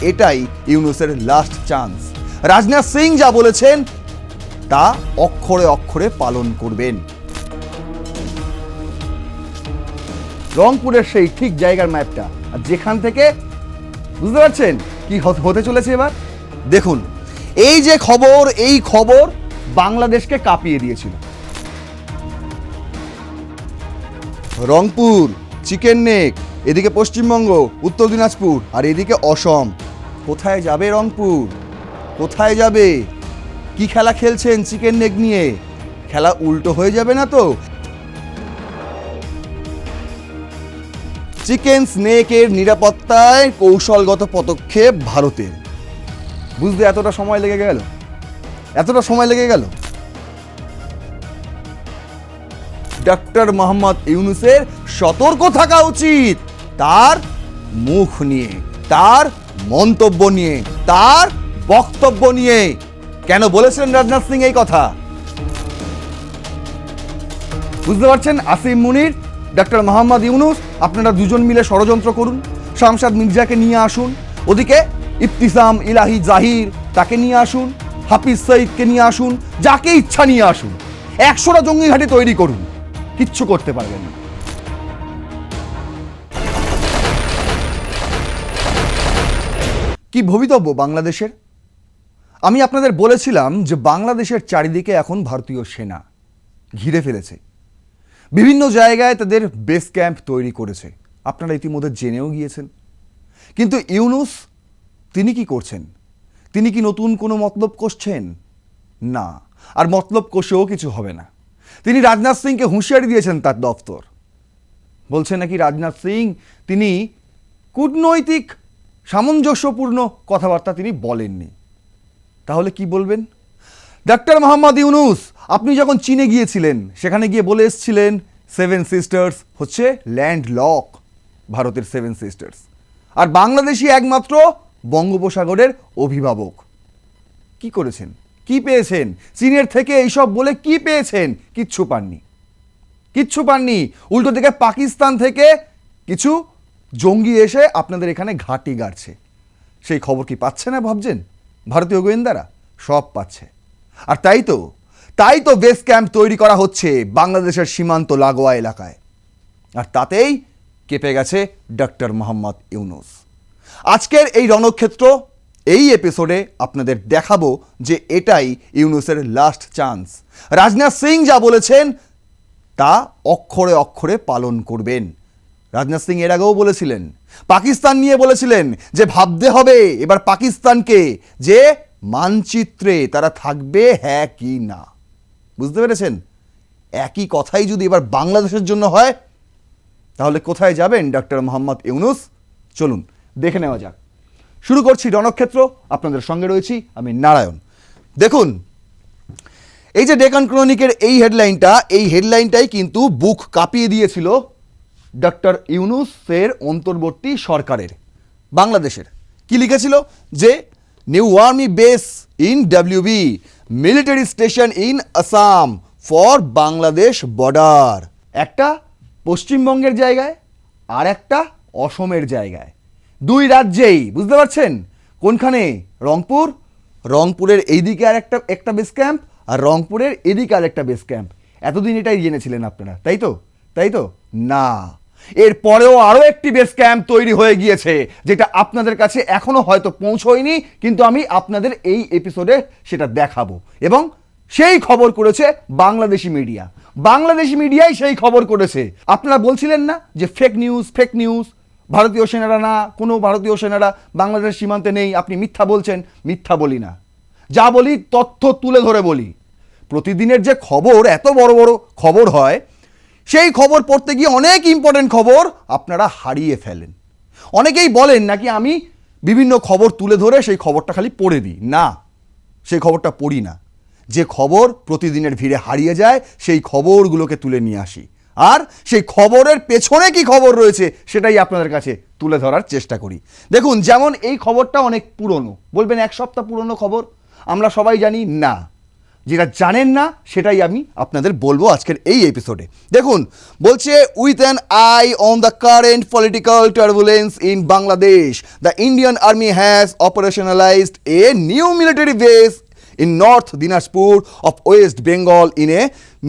এটাই ইউনুসের last chance Rajnath Singh যা বলেছেন, তা অক্ষরে অক্ষরে পালন করবেন। রংপুরের সেই ঠিক জায়গার ম্যাপটা আর যেখান থেকে, বুঝতে পারছেন কি হতে- চলেছে এবার? দেখুন, এই যে খবর, এই খবর বাংলাদেশকে কাঁপিয়ে দিয়েছিল। রংপুর, চিকেন নেক, এদিকে পশ্চিমবঙ্গ, উত্তর দিনাজপুর, আর এদিকে অসম। কোথায় যাবে রংপুর? কোথায় যাবে? কি খেলা খেলছেন চিকেন নেক নিয়ে? খেলা উল্টো হয়ে যাবে না তো? চিকেন স্নেকের নিরাপত্তায় কৌশলগত পদক্ষেপ ভারতের। বুঝতে এতটা সময় লেগে গেল? এতটা সময় লেগে গেল? ডক্টর মোহাম্মদ ইউনুসের সতর্ক থাকা উচিত। তার মুখ নিয়ে, তার মন্তব্য নিয়ে, তার বক্তব্য নিয়ে। কেন বলেছিলেন রাজনাথ সিং এই কথা? বুঝতে পারছেন? আসিম মুনির ডক্টর মোহাম্মদ ইউনুস, আপনারা দুজন মিলে ষড়যন্ত্র করুন। শামসাদ মির্জাকে নিয়ে আসুন। ওদিকে ইফতিসাম ইলাহি জাহির, তাকে নিয়ে আসুন। হাফিজ সঈদকে নিয়ে আসুন। যাকে ইচ্ছা নিয়ে আসুন। একশোটা জঙ্গি ঘাঁটি তৈরি করুন। কিচ্ছু করতে পারবেন না। কি ভবিতব্য বাংলাদেশের? আমি আপনাদের বলেছিলাম যে বাংলাদেশের চারিদিকে এখন ভারতীয় সেনা ঘিরে ফেলেছে। বিভিন্ন জায়গায় তাদের বেস ক্যাম্প তৈরি করেছে। আপনারা ইতিমধ্যে জেনেও গিয়েছেন। কিন্তু ইউনুস, তিনি কি করছেন? তিনি কি নতুন কোনো মতলব কষছেন? না, আর মতলব কষেও কিছু হবে না। তিনি রাজনাথ সিংকে হুঁশিয়ারি দিয়েছেন তার দফতর। বলছেন নাকি রাজনাথ সিং, তিনি কূটনৈতিক সামঞ্জস্যপূর্ণ কথাবার্তা তিনি বলেননি। তাহলে কি বলবেন? ডাক্তার মোহাম্মদ ইউনুস, আপনি যখন চীনে গিয়েছিলেন, সেখানে গিয়ে বলে এসছিলেন সেভেন সিস্টার্স হচ্ছে ল্যান্ড লক ভারতের সেভেন সিস্টার্স আর বাংলাদেশি একমাত্র বঙ্গোপসাগরের অভিভাবক। কি করেছেন? কি পেয়েছেন? চীনের থেকে এইসব বলে কি পেয়েছেন? কিচ্ছু পাননি। কিচ্ছু পাননি। উল্টো দিকে পাকিস্তান থেকে কিছু জঙ্গি এসে আপনাদের এখানে ঘাঁটি গাড়ছে। সেই খবর কি পাচ্ছে না ভাবছেন? ভারতীয় গোয়েন্দারা? সব পাচ্ছে। আর তাই তো তাই তো বেস ক্যাম্প তৈরি করা হচ্ছে বাংলাদেশের সীমান্ত লাগোয়া এলাকায়। আর তাতেই কেঁপে গেছে ডক্টর মোহাম্মদ ইউনুস। আজকের এই রণক্ষেত্র, এই এপিসোডে আপনাদের দেখাবো যে এটাই ইউনুসের লাস্ট চান্স রাজনাথ সিং যা বলেছেন, তা অক্ষরে অক্ষরে পালন করবেন। রাজনাথ সিং এর আগেও বলেছিলেন, পাকিস্তান নিয়ে বলেছিলেন যে ভাবতে হবে, এবার পাকিস্তানকে যে মানচিত্রে তারা থাকবে হ্যাঁ কি না। বুঝতে পেরেছেন? একই কথাই যদি এবার বাংলাদেশের জন্য হয়, তাহলে কোথায় যাবেন ডক্টর মোহাম্মদ ইউনুস? চলুন, দেখে নেওয়া যাক। শুরু করছি রণক্ষেত্র, আপনাদের সঙ্গে রয়েছি আমি নারায়ণ। দেখুন, এই যে ডেকান ক্রনিকের এই হেডলাইনটা, এই হেডলাইনটাই কিন্তু বুক কাঁপিয়ে দিয়েছিল ডক্টর ইউনুসের অন্তর্বর্তী সরকারের, বাংলাদেশের। কি লিখেছিল? যে new army base in WB military station in Assam for Bangladesh border একটা পশ্চিমবঙ্গের জায়গায় আর একটা অসমের জায়গায়। দুই রাজ্যেই, বুঝতে পারছেন? কোনখানে? রংপুর। রংপুরের এইদিকে আর একটা একটা বেস ক্যাম্প আর রংপুরের এদিকে আর একটা বেস ক্যাম্প এতদিন এটাই জেনেছিলেন আপনারা, তাই তো? তাই তো? না। এর পরেও আরও একটি বেস ক্যাম্প তৈরি হয়ে গিয়েছে, যেটা আপনাদের কাছে এখনও হয়তো পৌঁছয়নি, কিন্তু আমি আপনাদের এই এপিসোডে সেটা দেখাবো। এবং সেই খবর করেছে বাংলাদেশি মিডিয়া বাংলাদেশি মিডিয়াই সেই খবর করেছে। আপনারা বলছিলেন না যে ফেক নিউজ ফেক নিউজ ভারতীয় সেনারা না, কোনো ভারতীয় সেনারা বাংলাদেশ সীমান্তে নেই, আপনি মিথ্যা বলছেন, মিথ্যা বলি না। যা বলি, তথ্য তুলে ধরে বলি। প্রতিদিনের যে খবর, এত বড় বড় খবর হয় সেই খবর পড়তে গিয়ে অনেক ইম্পর্টেন্ট খবর আপনারা হারিয়ে ফেলেন। অনেকেই বলেন নাকি আমি বিভিন্ন খবর তুলে ধরে সেই খবরটা খালি পড়ে দিই। না, সেই খবরটা পড়ি না। যে খবর প্রতিদিনের ভিড়ে হারিয়ে যায়, সেই খবরগুলোকে তুলে নিয়ে আসি। আর সেই খবরের পেছনে কি খবর রয়েছে, সেটাই আপনাদের কাছে তুলে ধরার চেষ্টা করি। দেখুন, যেমন এই খবরটা অনেক পুরনো। বলবেন, এক সপ্তাহ পুরনো খবর? আমরা সবাই জানি না। যেটা জানেন না, সেটাই আমি আপনাদের বলব আজকের এই এপিসোডে দেখুন, বলছে with an eye on the current political turbulence in Bangladesh the Indian army has operationalised a new military base in north Dinajpur of west Bengal in a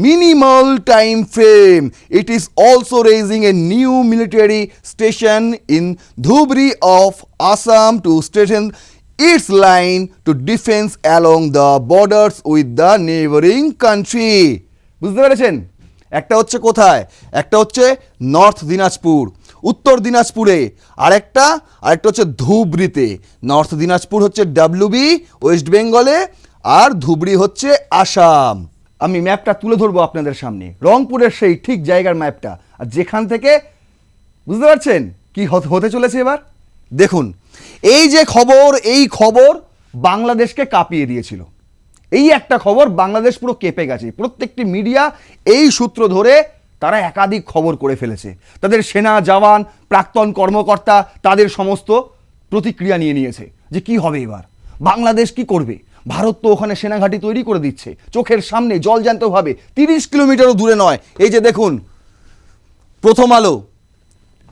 minimal time frame it is also raising a new military station in Dhubri of Assam to station its line to defense along the borders with the neighboring country. বুঝতে পেরেছেন? একটা হচ্ছে কোথায়? একটা হচ্ছে north Dinajpur উত্তর দিনাজপুরে আরেকটা আরেকটা হচ্ছে ধুবড়িতে। নর্থ দিনাজপুর হচ্ছে ডাব্লিউবি ওয়েস্ট বেঙ্গলে আর ধুবড়ি হচ্ছে আসাম আমি ম্যাপটা তুলে ধরবো আপনাদের সামনে। রংপুরের সেই ঠিক জায়গার ম্যাপটা আর যেখান থেকে, বুঝতে পারছেন? কি হতে চলেছে এবার? দেখুন, এই যে খবর, এই খবর বাংলাদেশকে কাঁপিয়ে দিয়েছিল। এই একটা খবর বাংলাদেশ পুরো কেঁপে গেছে। প্রত্যেকটি মিডিয়া এই সূত্র ধরে তারা একাধিক খবর করে ফেলেছে। তাদের সেনা জওয়ান, প্রাক্তন কর্মকর্তা, তাদের সমস্ত প্রতিক্রিয়া নিয়ে নিয়েছে যে কি হবে এবার? বাংলাদেশ কি করবে? ভারত তো ওখানে সেনাঘাঁটি তৈরি করে দিচ্ছে। চোখের সামনে জলজ্যান্তভাবে তিরিশ কিলোমিটারও দূরে নয়। এই যে দেখুন, প্রথম আলো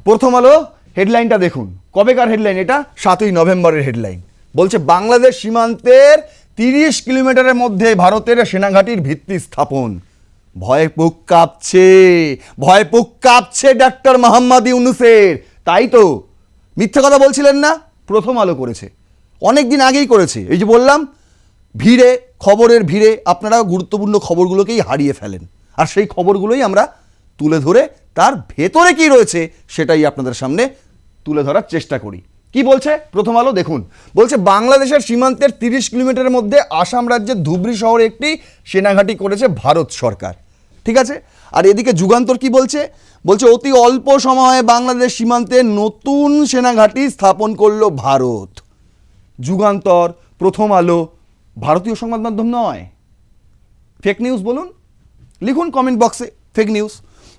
প্রথম আলো হেডলাইনটা দেখুন। কবেকার হেডলাইন এটা? সাতই নভেম্বরের হেডলাইন বলছে, বাংলাদেশ সীমান্তের তিরিশ কিলোমিটারের মধ্যে ভারতের সেনাঘাটির ভিত্তি স্থাপন। ভয়ে বুক কাঁপছে। ভয় বুক কাঁপছে ডাক্তার মোহাম্মদ ইউনুসের। তাই তো। মিথ্যে কথা বলছিলেন না? প্রথম আলো করেছে। অনেক দিন আগেই করেছে। এই যে বললাম, ভিড়ে, খবরের ভিড়ে আপনারা গুরুত্বপূর্ণ খবরগুলোকেই হারিয়ে ফেলেন। আর সেই খবরগুলোই আমরা তুলে ধরে তার ভেতরে কি রয়েছে সেটাই আপনাদের সামনে তুলে ধরার চেষ্টা করি। কি বলছে? প্রথম আলো দেখুন। বলছে, বাংলাদেশের সীমান্তের তিরিশ কিলোমিটারের মধ্যে আসাম রাজ্যের ধুবড়ি শহরে একটি সেনাঘাঁটি করেছে ভারত সরকার। ঠিক আছে? আর এদিকে যুগান্তর কি বলছে? বলছে, অতি অল্প সময়ে বাংলাদেশ সীমান্তে নতুন সেনাঘাঁটি স্থাপন করল ভারত। যুগান্তর, প্রথম আলো, ভারতীয় সংবাদ মাধ্যম নয়। ফেক নিউজ বলুন। লিখুন কমেন্ট বক্সে ফেক নিউজ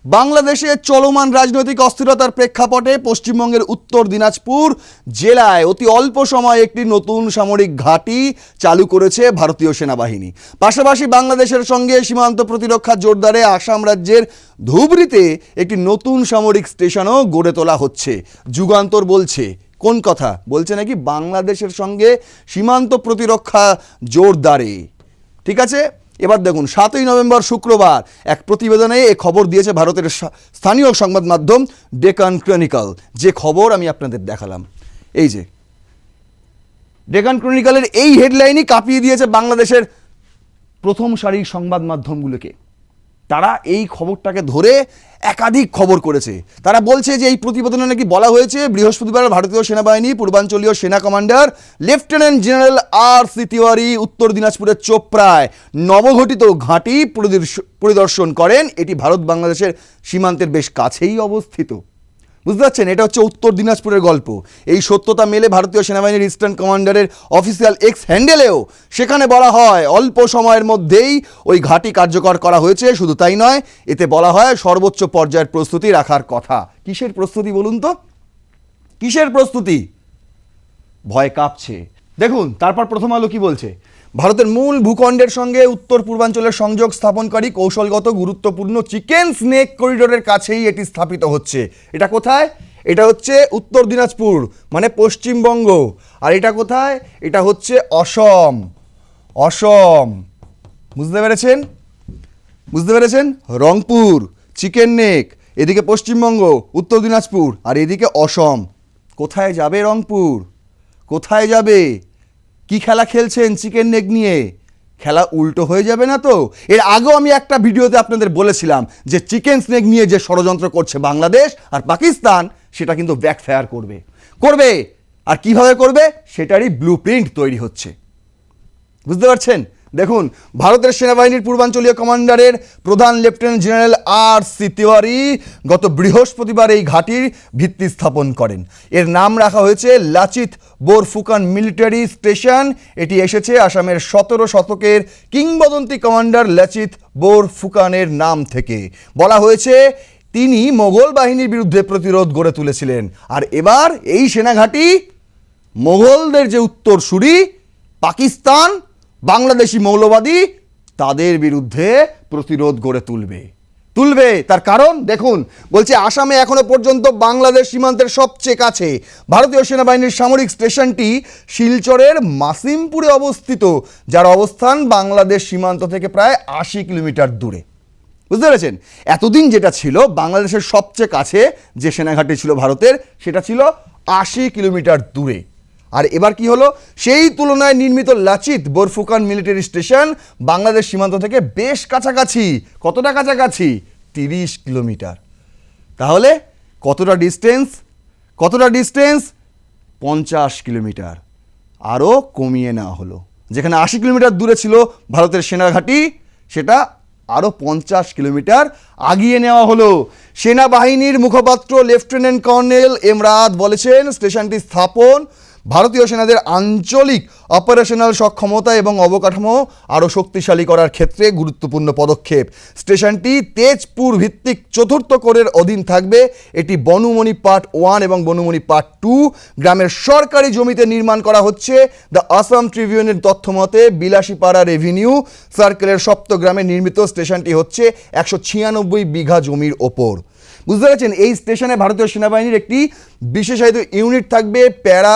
বাংলাদেশে চলমান রাজনৈতিক অস্থিরতার প্রেক্ষাপটে পশ্চিমবঙ্গের উত্তর দিনাজপুর জেলায় অতি অল্প সময়ে একটি নতুন সামরিক ঘাঁটি চালু করেছে ভারতীয় সেনাবাহিনী। পাশাপাশি বাংলাদেশের সঙ্গে সীমান্ত প্রতিরক্ষা জোরদারে আসাম রাজ্যের ধুবড়িতে একটি নতুন সামরিক স্টেশনও গড়ে তোলা হচ্ছে। যুগান্তর বলছে, কোন কথা? বলছে নাকি বাংলাদেশের সঙ্গে সীমান্ত প্রতিরক্ষা জোরদারে। ঠিক আছে? এবার দেখুন, সাতই নভেম্বর শুক্রবার এক প্রতিবেদনে এ খবর দিয়েছে ভারতের স্থানীয় সংবাদ মাধ্যম ডেকান ক্রনিকল। যে খবর আমি আপনাদের দেখালাম। এই যে, ডেকান ক্রনিকলের এই হেডলাইনই কাঁপিয়ে দিয়েছে বাংলাদেশের প্রথম সারির সংবাদ মাধ্যমগুলোকে। তারা এই খবরটাকে ধরে একাধিক খবর করেছে। তারা বলছে যে এই প্রতিবেদনে নাকি বলা হয়েছে, বৃহস্পতিবার ভারতীয় সেনাবাহিনী, পূর্বাঞ্চলীয় সেনা commander, lieutenant general R C Tiwari, উত্তর দিনাজপুরের চোপড়ায় নবঘটিত ঘাঁটি পরিদর্শন করেন। এটি ভারত বাংলাদেশের সীমান্তের বেশ কাছেই অবস্থিত। বুঝতে পারছেন? এটা হচ্ছে উত্তর দিনাজপুরের গল্প। এই সত্যতা মেলে ভারতীয় সেনাবাহিনীর ইস্টার্ন কমান্ডারের অফিসিয়াল এক্স হ্যান্ডেলেও সেখানে বলা হয়, অল্প সময়ের মধ্যেই ওই ঘাঁটি কার্যকর করা হয়েছে। শুধু তাই নয়, এতে বলা হয় সর্বোচ্চ পর্যায়ের প্রস্তুতি রাখার কথা। কিসের প্রস্তুতি বলুন তো? কিসের প্রস্তুতি? ভয় কাঁপছে। দেখুন, তারপর প্রথম আলো কি বলছে? ভারতের মূল ভূখণ্ডের সঙ্গে উত্তর পূর্বাঞ্চলের সংযোগ স্থাপনকারী কৌশলগত গুরুত্বপূর্ণ চিকেন স্নেক করিডোরের কাছেই এটি স্থাপিত হচ্ছে। এটা কোথায়? এটা হচ্ছে উত্তর দিনাজপুর মানে পশ্চিমবঙ্গ। আর এটা কোথায়? এটা হচ্ছে অসম। অসম। বুঝতে পেরেছেন? বুঝতে পেরেছেন? রংপুর, চিকেন নেক, এদিকে পশ্চিমবঙ্গ, উত্তর দিনাজপুর, আর এদিকে অসম। কোথায় যাবে রংপুর? কোথায় যাবে? কি খেলা খেলছেন চিকেন নেগ নিয়ে? খেলা উল্টো হয়ে যাবে না তো? এর আগেও আমি একটা ভিডিওতে আপনাদের বলেছিলাম যে চিকেন স্নেক নিয়ে যে ষড়যন্ত্র করছে বাংলাদেশ আর পাকিস্তান, সেটা কিন্তু ব্যাকফায়ার করবে। করবে? আর কীভাবে করবে? সেটারই ব্লু প্রিন্ট তৈরি হচ্ছে। বুঝতে পারছেন? দেখুন, ভারতের সেনাবাহিনীর পূর্বাঞ্চলীয় কমান্ডারের প্রধান lieutenant general R C Tiwari গত বৃহস্পতিবার এই ঘাঁটির ভিত্তি স্থাপন করেন। এর নাম রাখা হয়েছে লাচিত বোরফুকান মিলিটারি স্টেশন। এটি এসেছে আসামের সতেরো শতকের কিংবদন্তি কমান্ডার লাচিত বোরফুকানের নাম থেকে। বলা হয়েছে, তিনি মোগল বাহিনীর বিরুদ্ধে প্রতিরোধ গড়ে তুলেছিলেন। আর এবার এই সেনাঘাঁটি মোগলদের যে উত্তরসূরি, পাকিস্তান বাংলাদেশি মৌলবাদী তাদের বিরুদ্ধে প্রতিরোধ গড়ে তুলবে। তুলবে তার কারণ, দেখুন, বলছে আসামে এখনও পর্যন্ত বাংলাদেশ সীমান্তের সবচেয়ে কাছে। ভারতীয় সেনাবাহিনীর সামরিক স্টেশনটি শিলচরের মাসিমপুরে অবস্থিত, যার অবস্থান বাংলাদেশ সীমান্ত থেকে প্রায় আশি কিলোমিটার দূরে। বুঝতে পেরেছেন? এতদিন যেটা ছিল বাংলাদেশের সবচেয়ে কাছে যে সেনাঘাটি ছিল ভারতের, সেটা ছিল আশি কিলোমিটার দূরে। আর এবার কি হলো? সেই তুলনায় নির্মিত লাচিত বোরফুকান মিলিটারি স্টেশন বাংলাদেশ সীমান্ত থেকে বেশ কাছাকাছি। কতটা কাছাকাছি? তিরিশ কিলোমিটার। তাহলে কতটা ডিস্টেন্স কতটা ডিস্টেন্স পঞ্চাশ কিলোমিটার। আরও কমিয়ে নেওয়া হলো। যেখানে আশি কিলোমিটার দূরে ছিল ভারতের সেনাঘাঁটি, সেটা আরও পঞ্চাশ কিলোমিটার আগিয়ে নেওয়া হলো। সেনাবাহিনীর মুখপাত্র লেফটেন্যান্ট কর্নেল এমরাদ বলেছেন, স্টেশনটি স্থাপন ভারতীয় সেনাদের আঞ্চলিক অপারেশনাল সক্ষমতা এবং অবকাঠামো আরও শক্তিশালী করার ক্ষেত্রে গুরুত্বপূর্ণ পদক্ষেপ। স্টেশনটি তেজপুর ভিত্তিক চতুর্থ কোরের অধীন থাকবে। এটি বনুমণি পার্ট ওয়ান এবং বনুমণি পার্ট টু। গ্রামের সরকারি জমিতে নির্মাণ করা হচ্ছে। দ্য আসাম ট্রিবিউনের তথ্য মতে, বিলাসীপাড়া রেভিনিউ সার্কেলের সপ্তগ্রামে নির্মিত স্টেশনটি হচ্ছে একশো ছিয়ানব্বই বিঘা জমির ওপর। বুঝতে পারছেন? এই স্টেশনে ভারতীয় সেনাবাহিনীর একটি বিশেষায়িত ইউনিট থাকবে, প্যারা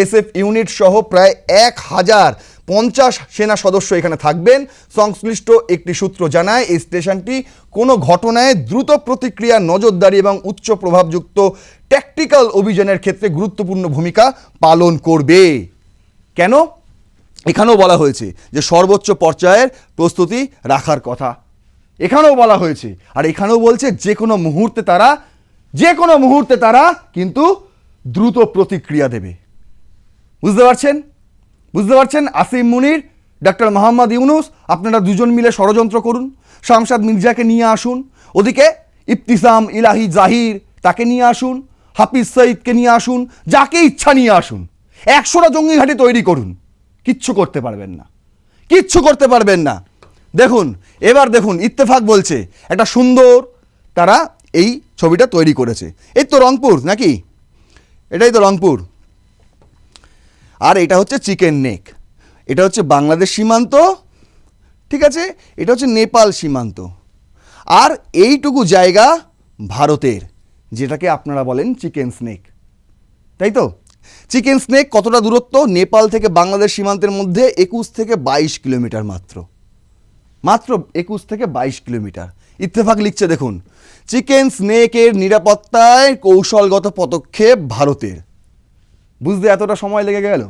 এসএফ ইউনিট সহ প্রায় এক হাজার পঞ্চাশ সেনা সদস্য এখানে থাকবেন। সংশ্লিষ্ট একটি সূত্র জানায়, এই স্টেশনটি কোনো ঘটনায় দ্রুত প্রতিক্রিয়া, নজরদারি এবং উচ্চ প্রভাবযুক্ত ট্যাকটিক্যাল অভিযানের ক্ষেত্রে গুরুত্বপূর্ণ ভূমিকা পালন করবে। কেন? এখানেও বলা হয়েছে যে সর্বোচ্চ পর্যায়ের প্রস্তুতি রাখার কথা। এখানেও বলা হয়েছে, আর এখানেও বলছে যে কোনো মুহূর্তে তারা, যে কোনো মুহূর্তে তারা কিন্তু দ্রুত প্রতিক্রিয়া দেবে। বুঝতে পারছেন? বুঝতে পারছেন? আসিম মুনির, ডাক্তার মোহাম্মদ ইউনুস, আপনারা দুজন মিলে ষড়যন্ত্র করুন। শামসাদ মির্জাকে নিয়ে আসুন। ওদিকে ইফতিসাম ইলাহি জাহির তাকে নিয়ে আসুন। হাফিজ সঈদকে নিয়ে আসুন। যাকে ইচ্ছা নিয়ে আসুন। একশোটা জঙ্গি ঘাঁটি তৈরি করুন। কিচ্ছু করতে পারবেন না। কিচ্ছু করতে পারবেন না। দেখুন, এবার দেখুন, ইত্তেফাক বলছে, একটা সুন্দর তারা এই ছবিটা তৈরি করেছে। এই তো রংপুর, নাকি? এটাই তো রংপুর। আর এটা হচ্ছে চিকেন নেক। এটা হচ্ছে বাংলাদেশ সীমান্ত, ঠিক আছে? এটা হচ্ছে নেপাল সীমান্ত। আর এইটুকু জায়গা ভারতের, যেটাকে আপনারা বলেন চিকেন স্নেক। তাই তো? চিকেন স্নেক কতটা দূরত্ব? নেপাল থেকে বাংলাদেশ সীমান্তের মধ্যে একুশ থেকে বাইশ কিলোমিটার মাত্র। মাত্র একুশ থেকে বাইশ কিলোমিটার। ইত্তেফাক লিখছে দেখুন। চিকেন স্নেকের নিরাপত্তায় কৌশলগত পদক্ষেপ ভারতের। বুঝতে এতটা সময় লেগে গেল?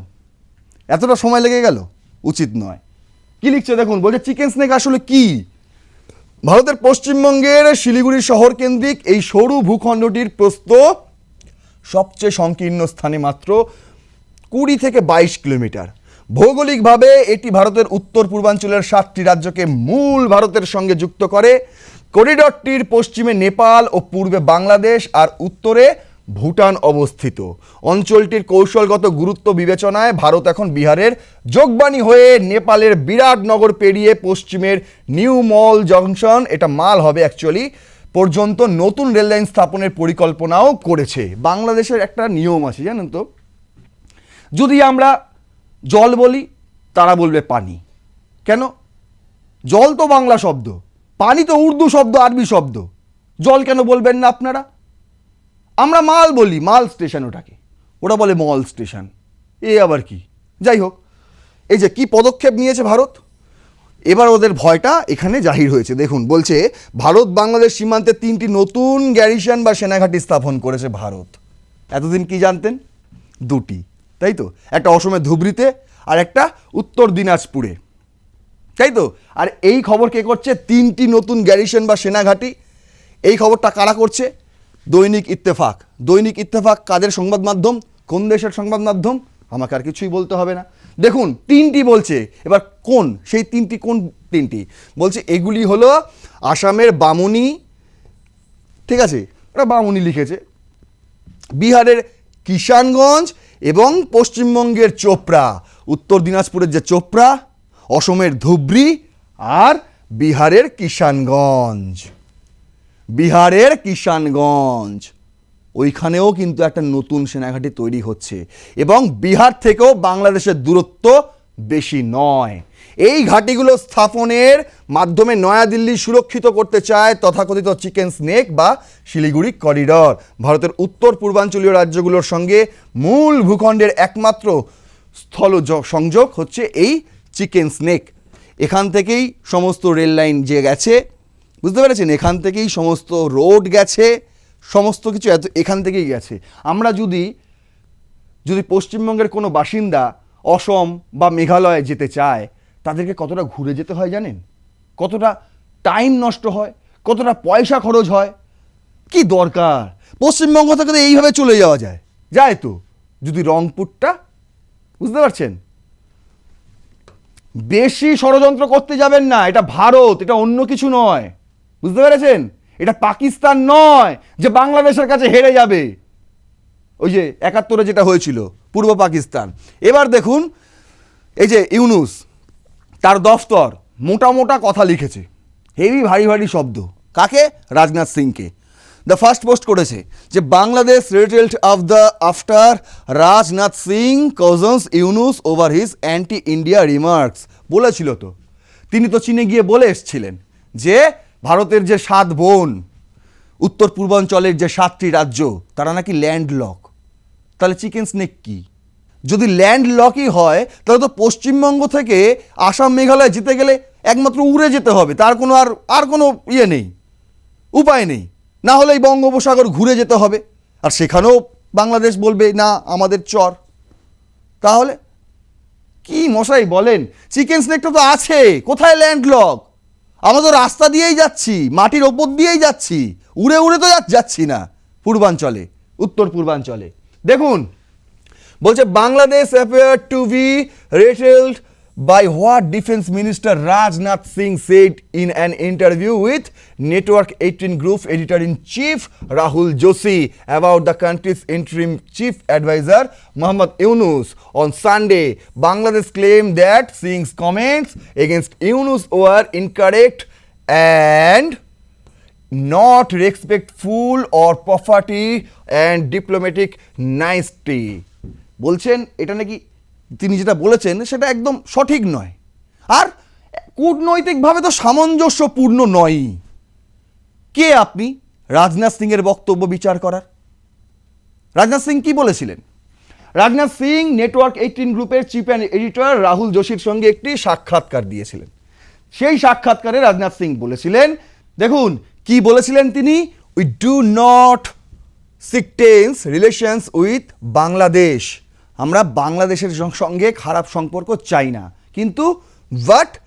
এতটা সময় লেগে গেল? উচিত নয়। কি লিখছে দেখুন? বলছে, চিকেন স্নেক আসলে কি? ভারতের পশ্চিমবঙ্গের শিলিগুড়ি শহর কেন্দ্রিক এই সরু ভূখণ্ডটির প্রস্থ সবচেয়ে সংকীর্ণ স্থানে মাত্র কুড়ি থেকে বাইশ কিলোমিটার। ভৌগোলিকভাবে এটি ভারতের উত্তর পূর্বাঞ্চলের সাতটি রাজ্যকে মূল ভারতের সঙ্গে যুক্ত করে। করিডরটির পশ্চিমে নেপাল ও পূর্বে বাংলাদেশ আর উত্তরে ভুটান অবস্থিত। অঞ্চলটির কৌশলগত গুরুত্ব বিবেচনায় ভারত এখন বিহারের যোগবাণী হয়ে নেপালের বিরাট নগর পেরিয়ে পশ্চিমের নিউ মল জংশন, এটা মাল হবে অ্যাকচুয়ালি পর্যন্ত নতুন রেললাইন স্থাপনের পরিকল্পনাও করেছে। বাংলাদেশের একটা নিয়ম আছে, জানেন তো? যদি আমরা জল বলি, তারা বলবে পানি। কেন? জল তো বাংলা শব্দ, পানি তো উর্দু শব্দ, আরবি শব্দ। জল কেন বলবেন না আপনারা? আমরা মাল বলি, মাল স্টেশন ওটাকে। ওরা বলে মল স্টেশন। এ আবার কি? যাই হোক, এই যে কি পদক্ষেপ নিয়েছে ভারত? এবার ওদের ভয়টা এখানে জাহির হয়েছে। দেখুন, বলছে, ভারত বাংলাদেশ সীমান্তে তিনটি নতুন গ্যারিশন বা সেনাঘাঁটি স্থাপন করেছে ভারত। এতদিন কি জানতেন? দুটি, তাই তো? একটা অসমের ধুবড়িতে আর একটা উত্তর দিনাজপুরে। তাই তো? আর এই খবর কে করছে? তিনটি নতুন গ্যারিশন বা সেনাঘাঁটি। এই খবরটা কারা করছে? দৈনিক ইত্তেফাক। দৈনিক ইত্তেফাক কাদের সংবাদ মাধ্যম? কোন দেশের সংবাদ মাধ্যম? আমাকে আর কিছুই বলতে হবে না। দেখুন, তিনটি বলছে। এবার কোন? সেই তিনটি কোন তিনটি? বলছে এগুলি হলো আসামের বামুনি, ঠিক আছে? ওরা বামুনি লিখেছে। বিহারের কিষানগঞ্জ এবং পশ্চিমবঙ্গের চোপড়া। উত্তর দিনাজপুরের যে চোপড়া, অসমের ধুবড়ি আর বিহারের কিষানগঞ্জ। বিহারের কিষানগঞ্জ। ওইখানেও কিন্তু একটা নতুন সেনাঘাঁটি তৈরি হচ্ছে এবং বিহার থেকেও বাংলাদেশের দূরত্ব বেশি নয়। এই ঘাঁটিগুলো স্থাপনের মাধ্যমে নয়াদিল্লি সুরক্ষিত করতে চায় তথাকথিত চিকেন স্নেক বা শিলিগুড়ি করিডর। ভারতের উত্তর পূর্বাঞ্চলীয় রাজ্যগুলোর সঙ্গে মূল ভূখণ্ডের একমাত্র স্থল সংযোগ হচ্ছে এই চিকেন স্নেক। এখান থেকেই সমস্ত রেল লাইন যে গেছে বুঝতে পেরেছেন? এখান থেকেই সমস্ত রোড গেছে, সমস্ত কিছু এত, এখান থেকেই গেছে। আমরা যদি যদি পশ্চিমবঙ্গের কোনো বাসিন্দা অসম বা মেঘালয়ে যেতে চায়, তাদেরকে কতটা ঘুরে যেতে হয় জানেন? কতটা টাইম নষ্ট হয়? কতটা পয়সা খরচ হয়? কি দরকার? পশ্চিমবঙ্গ থেকে তো এইভাবে চলে যাওয়া যায়। যায় তো, যদি রংপুরটা, বুঝতে পারছেন? বেশি ষড়যন্ত্র করতে যাবেন না, এটা ভারত, এটা অন্য কিছু নয়। বুঝতে পেরেছেন? এটা পাকিস্তান নয় যে বাংলাদেশের কাছে হেরে যাবে। ওই যে একাত্তরে যেটা হয়েছিল, পূর্ব পাকিস্তান। এবার দেখুন, এই যে ইউনুস, তার দফতর মোটা মোটা কথা লিখেছে। হেভি ভারী ভারী শব্দ। কাকে? রাজনাথ সিংকে। দ্য ফার্স্ট পোস্ট করেছে যে Bangladesh rattled of the after Rajnath Singh cautions Yunus over his anti India remarks বলেছিল তো। তিনি তো চীনে গিয়ে বলে এসছিলেন যে ভারতের যে সাত বোন, উত্তর পূর্বাঞ্চলের যে সাতটি রাজ্য, তারা নাকি ল্যান্ড লক তাহলে চিকেন স্নেক কি? যদি ল্যান্ড লকই হয়, তাহলে তো পশ্চিমবঙ্গ থেকে আসাম মেঘালয় যেতে গেলে একমাত্র উড়ে যেতে হবে, তার কোনো আর আর কোনো ইয়ে নেই, উপায় নেই। না হলে এই বঙ্গোপসাগর ঘুরে যেতে হবে। আর সেখানেও বাংলাদেশ বলবে, না, আমাদের চর। তাহলে কি মশাই বলেন? চিকেন স্নেকটা তো আছে, কোথায় ল্যান্ডলক? আমরা তো রাস্তা দিয়েই যাচ্ছি, মাটির ওপর দিয়েই যাচ্ছি, উড়ে উড়ে তো যাচ্ছি না পূর্বাঞ্চলে, উত্তর পূর্বাঞ্চলে। দেখুন, বলছে Bangladesh appear to be rattled defence minister Rajnath Singh said in an interview with network eighteen group editor in chief Rahul Joshi about the country's interim chief adviser Mohammad Yunus on Sunday Bangladesh claim that Singh's comments against Yunus were incorrect and not respectful or property and diplomatic nicety. বলছেন, এটা নাকি তিনি যেটা বলেছেন, সেটা একদম সঠিক নয়। আর কূটনৈতিকভাবে তো সামঞ্জস্যপূর্ণ নয় কে আপনি? রাজনাথ সিংয়ের বক্তব্য বিচার করার। রাজনাথ সিং কি বলেছিলেন? রাজনাথ সিং নেটওয়ার্ক এইটিন গ্রুপের চিফ অ্যান্ড এডিটর রাহুল যোশীর সঙ্গে একটি সাক্ষাৎকার দিয়েছিলেন। সেই সাক্ষাৎকারে রাজনাথ সিং বলেছিলেন, দেখুন, কি বলেছিলেন তিনি? We do not seek tense relations with Bangladesh আমরা বাংলাদেশের সঙ্গে খারাপ সম্পর্ক চাই না। কিন্তু but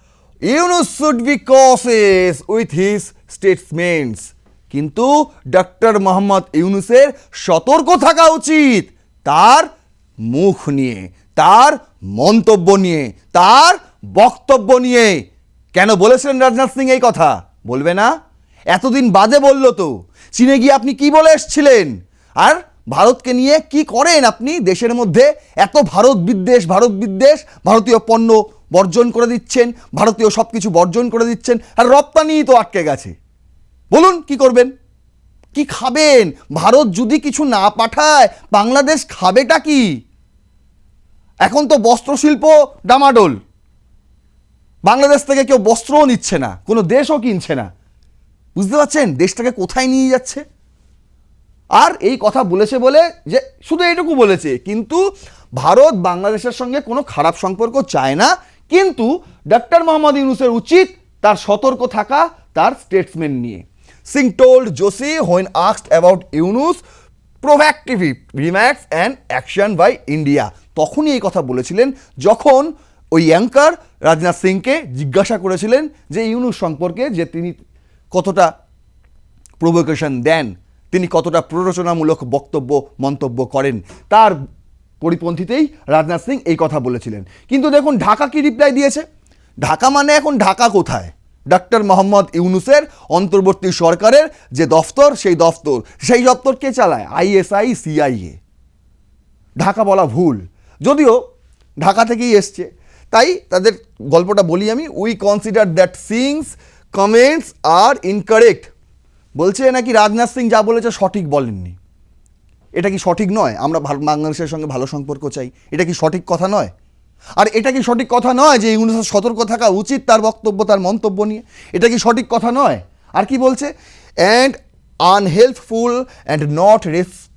Yunus should be cautious with his statements কিন্তু ডক্টর মোহাম্মদ ইউনুসের সতর্ক থাকা উচিত তার মুখ নিয়ে, তার মন্তব্য নিয়ে, তার বক্তব্য নিয়ে। কেন বলেছিলেন রাজনাথ সিং এই কথা? বলবে না? এতদিন বাদে বলল তো। চীনে গিয়ে আপনি কি বলে এসছিলেন? আর ভারতকে নিয়ে কি করেন আপনি? দেশের মধ্যে এত ভারত বিদ্বেষ ভারত বিদ্বেষ, ভারতীয় পণ্য বর্জন করে দিচ্ছেন, ভারতীয় সব কিছু বর্জন করে দিচ্ছেন, আর রপ্তানিই তো আটকে গেছে। বলুন, কি করবেন? কি খাবেন? ভারত যদি কিছু না পাঠায়, বাংলাদেশ খাবেটা কি? এখন তো বস্ত্রশিল্প ডামাডোল। বাংলাদেশ থেকে কেউ বস্ত্রও নিচ্ছে না, কোনো দেশও কিনছে না। বুঝতে পারছেন? দেশটাকে কোথায় নিয়ে যাচ্ছে? আর এই কথা বলেছে বলে যে শুধু এইটুকু বলেছে, কিন্তু ভারত বাংলাদেশের সঙ্গে কোনো খারাপ সম্পর্ক চায় না, কিন্তু ডক্টর মোহাম্মদ ইউনুসের উচিত তার সতর্ক থাকা তার স্টেটসমেন্ট নিয়ে। Singh told Joshi when asked about Yunus provocative remarks and action by India তখনই এই কথা বলেছিলেন যখন ওই অ্যাঙ্কার রাজনাথ সিংকে জিজ্ঞাসা করেছিলেন যে ইউনুস সম্পর্কে যে তিনি কতটা প্রভোকেশন দেন। তিনি কতটা প্ররোচনামূলক বক্তব্য, মন্তব্য করেন তার পরিপন্থীতেই রাজনাথ সিং এই কথা বলেছিলেন। কিন্তু দেখুন, ঢাকা কি রিপ্লাই দিয়েছে? ঢাকা মানে এখন ঢাকা কোথায়? ডক্টর মোহাম্মদ ইউনুসের অন্তর্বর্তী সরকারের যে দফতর, সেই দফতর, সেই দপ্তর কে চালায়? আইএসআই সিআইএ ঢাকা বলা ভুল। যদিও ঢাকা থেকেই এসছে। তাই তাদের গল্পটা বলি আমি। We consider that Singh's comments are incorrect বলছে নাকি রাজনাথ সিং যা বলেছে সঠিক বলেননি। এটা কি সঠিক নয়? আমরা বাংলাদেশের সঙ্গে ভালো সম্পর্ক চাই। এটা কি সঠিক কথা নয়? আর এটা কি সঠিক কথা নয় যে ইউনুসের সতর্ক থাকা উচিত তার বক্তব্য, তার মন্তব্য নিয়ে? এটা কি সঠিক কথা নয়? আর কি বলছে? And unhelpful and not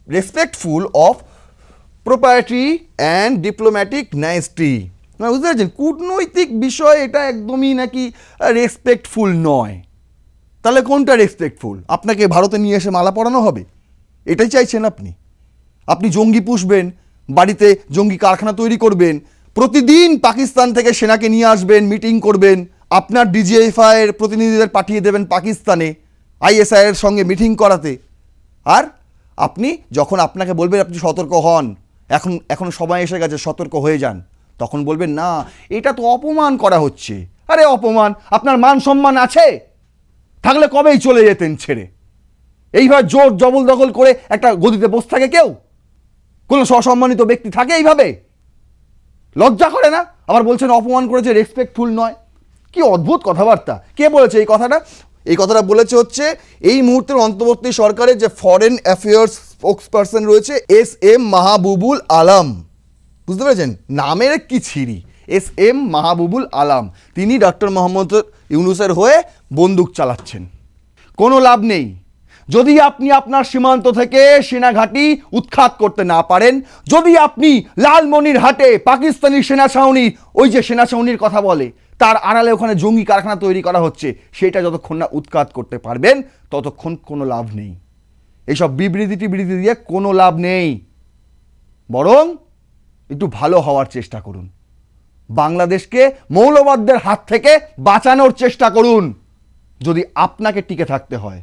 respectful of propriety and diplomatic niceties মানে বুঝতে পারছেন? কূটনৈতিক বিষয় এটা একদমই নাকি রেসপেক্টফুল নয়। তাহলে কোনটা রেসপেক্টফুল আপনাকে ভারতে নিয়ে এসে মালা পরানো হবে? এটাই চাইছেন আপনি। আপনি জঙ্গি পুষবেন, বাড়িতে জঙ্গি কারখানা তৈরি করবেন, প্রতিদিন পাকিস্তান থেকে সেনাকে নিয়ে আসবেন মিটিং করবেন, আপনার ডিজিএফআই এর প্রতিনিধিদের পাঠিয়ে দেবেন পাকিস্তানে আইএসআই এর সঙ্গে মিটিং করাতে। আর আপনি যখন আপনাকে বলবেন আপনি সতর্ক হন, এখন এখন সময় এসে গেছে, সতর্ক হয়ে যান, তখন বলবেন, না, এটা তো অপমান করা হচ্ছে। আরে, অপমান? আপনার মান সম্মান আছে? থাকলে কবেই চলে যেতেন ছেড়ে? এইভাবে জোর জবল দখল করে একটা গদিতে বসে থাকে কেউ? কোনো সসম্মানিত ব্যক্তি থাকে এইভাবে? লজ্জা করে না? আবার বলছেন, অপমান করেছে রেসপেক্টফুল নয়। কি অদ্ভুত কথাবার্তা। কে বলেছে এই কথাটা? এই কথাটা বলেছে হচ্ছে, এই মুহূর্তের অন্তর্বর্তী সরকারের যে ফরেন অ্যাফেয়ার্স স্পোক্স পার্সন রয়েছে এস এম মাহাবুবুল আলম বুঝতে পেরেছেন? নামের কি ছিরি? এস এম মাহবুবুল আলাম। তিনি ডক্টর মোহাম্মদ ইউনুসের হয়ে বন্দুক চালাচ্ছেন। কোনো লাভ নেই। যদি আপনি আপনার সীমান্ত থেকে সেনাঘাঁটি উৎখাত করতে না পারেন, যদি আপনি লালমনির হাটে পাকিস্তানি সেনা ছাউনি ওই যে সেনা ছাউনির কথা বলে, তার আড়ালে ওখানে জঙ্গি কারখানা তৈরি করা হচ্ছে, সেটা যতক্ষণ না উৎখাত করতে পারবেন, ততক্ষণ কোনো লাভ নেই। এইসব বিবৃতি টিবৃতি দিয়ে কোনো লাভ নেই। বরং একটু ভালো হওয়ার চেষ্টা করুন। বাংলাদেশকে মৌলবাদদের হাত থেকে বাঁচানোর চেষ্টা করুন। যদি আপনাকে টিকে থাকতে হয়,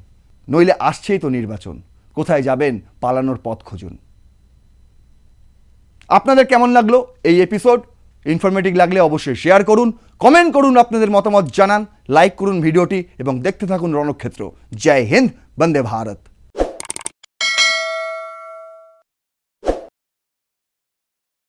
নইলে আসছেই তো নির্বাচন। কোথায় যাবেন, পালানোর পথ খুঁজুন। আপনাদের কেমন লাগল এই এপিসোড ইনফরমেটিভ লাগলে অবশ্যই শেয়ার করুন কমেন্ট করুন আপনাদের মতামত জানান লাইক করুন ভিডিওটি, এবং দেখতে থাকুন রণক্ষেত্র। জয় হিন্দ, বন্দে ভারত।